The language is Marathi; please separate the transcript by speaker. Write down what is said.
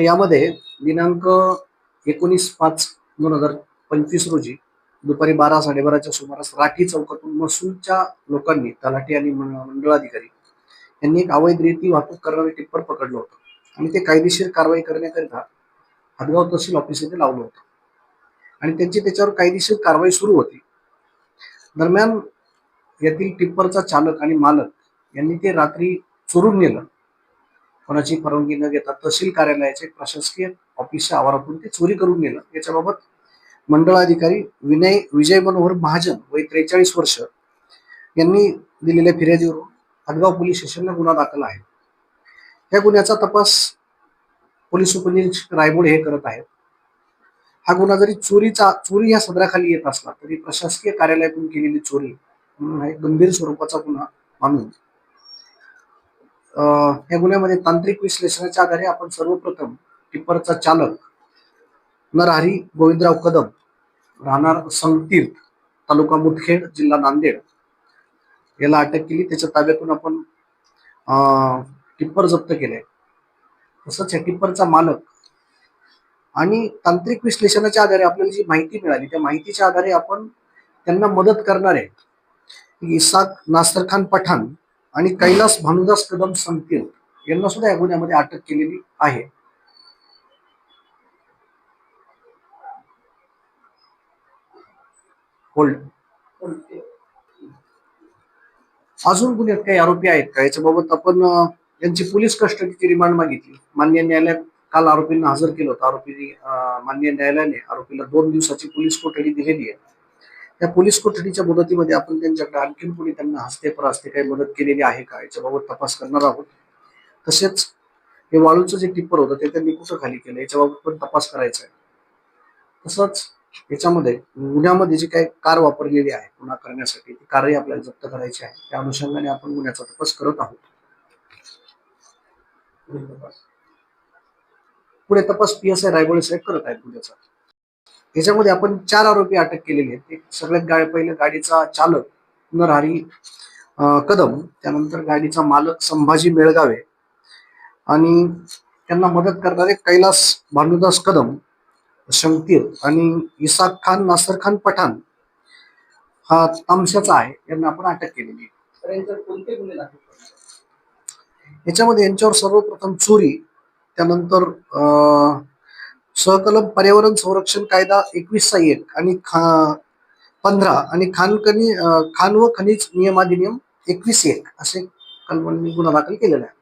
Speaker 1: यामध्ये दिनांक एकोणीस पाच दोन हजार पंचवीस रोजी दुपारी बारा साडेबाराच्या सुमारास राठी चौकातून महसूलच्या लोकांनी तलाठी आणि मंडळाधिकारी यांनी एक अवैध रेती वाहतूक करणारे टिप्पर पकडलं होतं. आणि ते कायदेशीर कारवाई करण्याकरिता हदगाव तहसील ऑफिस येथे लावलं होतं. आणि त्यांची त्याच्यावर कायदेशीर कारवाई सुरू होती. दरम्यान यातील टिप्परचा चालक आणि मालक यांनी ते रात्री चोरून नेलं कोणाची परवानगी न घेता तहसील कार्यालयाचे प्रशासकीय ऑफिसच्या आवारातून ते चोरी करून नेलं याच्याबाबत मंडळाधिकारी विनय विजय मनोहर महाजन वय त्रेचाळीस वर्ष यांनी दिलेल्या फिर्यादीवरून हदगाव पोलीस स्टेशनला गुन्हा दाखल आहे. या गुन्ह्याचा तपास पोलीस उपनिरीक्षक रायबोड हे करत आहेत. हा गुन्हा जरी चोरीचा चोरी या सदराखाली येत असला तरी प्रशासकीय कार्यालयातून केलेली चोरी म्हणून हा एक गंभीर स्वरूपाचा गुन्हा मानून या गुन्ह्यामध्ये तांत्रिक विश्लेषणाच्या आधारे आपण सर्वप्रथम टिप्परचा चालक नरहरी गोविंदराव कदम राहणार संगतीर्थ तालुका मुदखेड जिल्हा नांदेड. याला अटक केली. त्याच्या ताब्यातून आपण अं, टिप्पर जप्त केलंय तसंच या टिप्परचा मालक आणि तांत्रिक विश्लेषणाच्या आधारे आपल्याला जी माहिती मिळाली त्या माहितीच्या आधारे आपण त्यांना मदत करणारे इसाक नासर खान पठाण आणि कैलास भानुदास कदम संकेल यांना सुद्धा या गुन्ह्यामध्ये अटक केलेली आहे. होल्ड. अजून गुन्ह्यात काही आरोपी आहेत का? याच्याबाबत आपण यांची पोलीस कस्टडीची रिमांड मागितली. मान्य न्यायालयात काल आरोपींना हजर केलं होतं. आरोपी मान्य न्यायालयाने आरोपीला दोन दिवसाची पोलीस कोठडी दिलेली आहे. त्या पोलीस कोठडीच्या मुदतीमध्ये आपण त्यांच्याकडे आणखीन कोणी त्यांना हस्ते प्रहस्ते काही मदत केलेली आहे का? याच्याबाबत तपास करणार आहोत. तसेच हे वाळूचं जे टिप्पर होतं ते त्यांनी कुठं खाली केलं याच्याबाबत पण तपास करायचा आहे. तसंच याच्यामध्ये गुन्ह्यामध्ये जी काही कार वापरलेली आहे गुन्हा करण्यासाठी ती कारही आपल्याला जप्त करायची आहे. त्या अनुषंगाने आपण गुन्ह्याचा तपास करत आहोत. पुढे तपास. पी एस आय रायगोळे साहेब करत आहेत गुन्ह्याचा. याच्यामध्ये आपण चार आरोपी अटक केलेले आहेत. एक सगळ्यात गाडी पहिले गाडीचा चालक नरहरी अं, कदम त्यानंतर गाडीचा मालक संभाजी मेळगावे आणि त्यांना मदत करणारे कैलास भानुदास कदम शंकीर आणि इसाक खान नासर खान पठाण हा तामशाचा आहे. यांना आपण अटक केलेली आहे. याच्यामध्ये यांच्यावर सर्वप्रथम चोरी त्यानंतर अं, सहकलम पर्यावरण संरक्षण कायदा एकवीसचा एक आणि खा पंधरा आणि खानकनी खान व खनिज नियमाधिनियम एकवीस एक असे कलमांनी गुन्हा दाखल केलेला आहे.